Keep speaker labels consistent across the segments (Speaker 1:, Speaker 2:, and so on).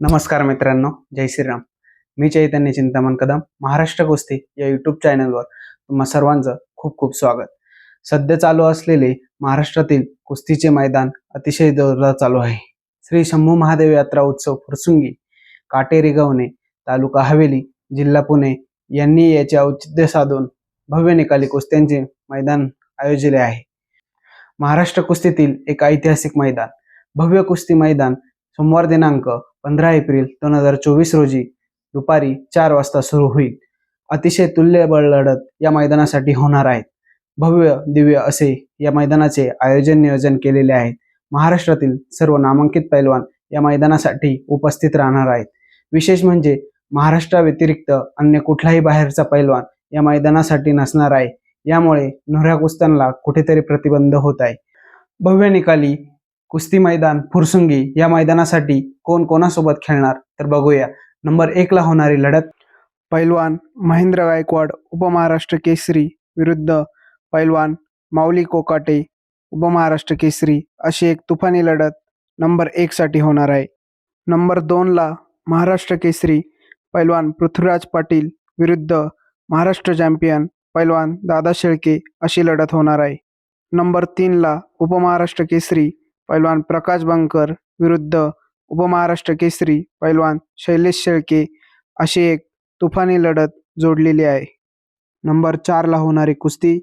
Speaker 1: नमस्कार मित्रांनो जय श्रीराम. मी चैतन्य चिंतामण कदम महाराष्ट्र कुस्ती या युट्यूब चॅनलवर तुम्हा सर्वांचं खूप खूप स्वागत. सध्या चालू असलेले महाराष्ट्रातील कुस्तीचे मैदान अतिशय जोरदार चालू आहे. श्री शंभू महादेव यात्रा उत्सव फुरसुंगी काटेरी गवणे तालुका हवेली जिल्हा पुणे यांनी याचे औचित्य साधून भव्य निकाली कुस्त्यांचे मैदान आयोजले आहे. महाराष्ट्र कुस्तीतील एक ऐतिहासिक मैदान भव्य कुस्ती मैदान सोमवार दिनांक पंधरा एप्रिल दोन हजार चोवीस रोजी दुपारी चार वाजता सुरू होईल. अतिशय तुल्यबळ लढत या मैदानासाठी होणार आहेत भव्य दिव्य असे या मैदानाचे आयोजन नियोजन केलेले आहे. महाराष्ट्रातील सर्व नामांकित पैलवान या मैदानासाठी उपस्थित राहणार आहेत. विशेष म्हणजे महाराष्ट्राव्यतिरिक्त अन्य कुठलाही बाहेरचा पैलवान या मैदानासाठी नसणार आहे. यामुळे नुऱ्या कुस्त्यांना कुठेतरी प्रतिबंध होत आहे. भव्य निकाली कुस्ती मैदान फुरसुंगी या मैदानासाठी कोण कोणासोबत खेळणार? तर बघूया. नंबर एकला होणारी लढत. पैलवान महेंद्र गायकवाड उपमहाराष्ट्र केसरी विरुद्ध पैलवान माऊली कोकाटे उपमहाराष्ट्र केसरी अशी एक तुफानी लढत नंबर एकसाठी होणार आहे. नंबर दोनला महाराष्ट्र केसरी पैलवान पृथ्वीराज पाटील विरुद्ध महाराष्ट्र चॅम्पियन पैलवान दादा शेळके अशी लढत होणार आहे. नंबर तीनला उपमहाराष्ट्र केसरी पैलवान प्रकाश बंकर विरुद्ध उपमहाराष्ट्र केसरी पैलवान शैलेश शेळके अशी एक तुफानी लढत जोडलेली आहे. नंबर चारला होणारी कुस्ती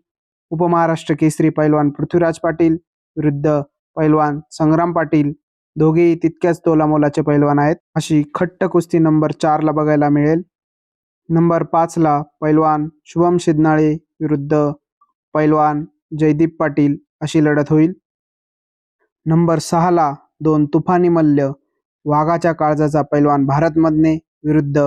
Speaker 1: उपमहाराष्ट्र केसरी पैलवान पृथ्वीराज पाटील विरुद्ध पैलवान संग्राम पाटील. दोघेही तितक्याच तोलामोलाचे पैलवान आहेत. अशी खट्ट कुस्ती नंबर चारला बघायला मिळेल. नंबर पाचला पैलवान शुभम शिदनाळे विरुद्ध पैलवान जयदीप पाटील अशी लढत होईल. नंबर सहाला दोन तुफानी मल्ल वाघाच्या काळजाचा पैलवान भारत मदने विरुद्ध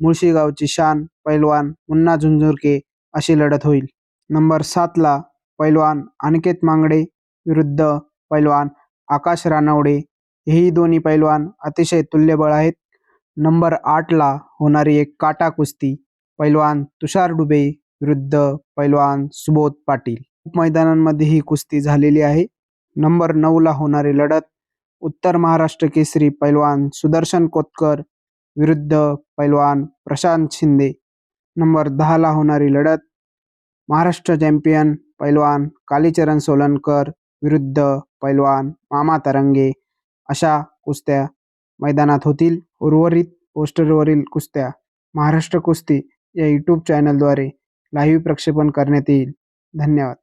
Speaker 1: मुळशीगावची शान पैलवान मुन्ना झुंझुरके अशी लढत होईल. नंबर सातला पैलवान अनिकेत मांगडे विरुद्ध पैलवान आकाश रानवडे हेही दोन्ही पैलवान अतिशय तुल्यबळ आहेत. नंबर आठला होणारी एक काटा कुस्ती पैलवान तुषार डुबे विरुद्ध पैलवान सुबोध पाटील. मैदानांमध्ये ही कुस्ती झालेली आहे. नंबर नऊला होणारी लढत. उत्तर महाराष्ट्र केसरी पैलवान सुदर्शन कोतकर विरुद्ध पैलवान प्रशांत शिंदे. नंबर दहाला होणारी लढत. महाराष्ट्र चॅम्पियन पैलवान कालीचरण सोलनकर विरुद्ध पैलवान मामा तरंगे अशा कुस्त्या मैदानात होतील. उर्वरित पोस्टरवरील कुस्त्या महाराष्ट्र कुस्ती या यूट्यूब चॅनलद्वारे लाईव्ह प्रक्षेपण करण्यात येईल. धन्यवाद.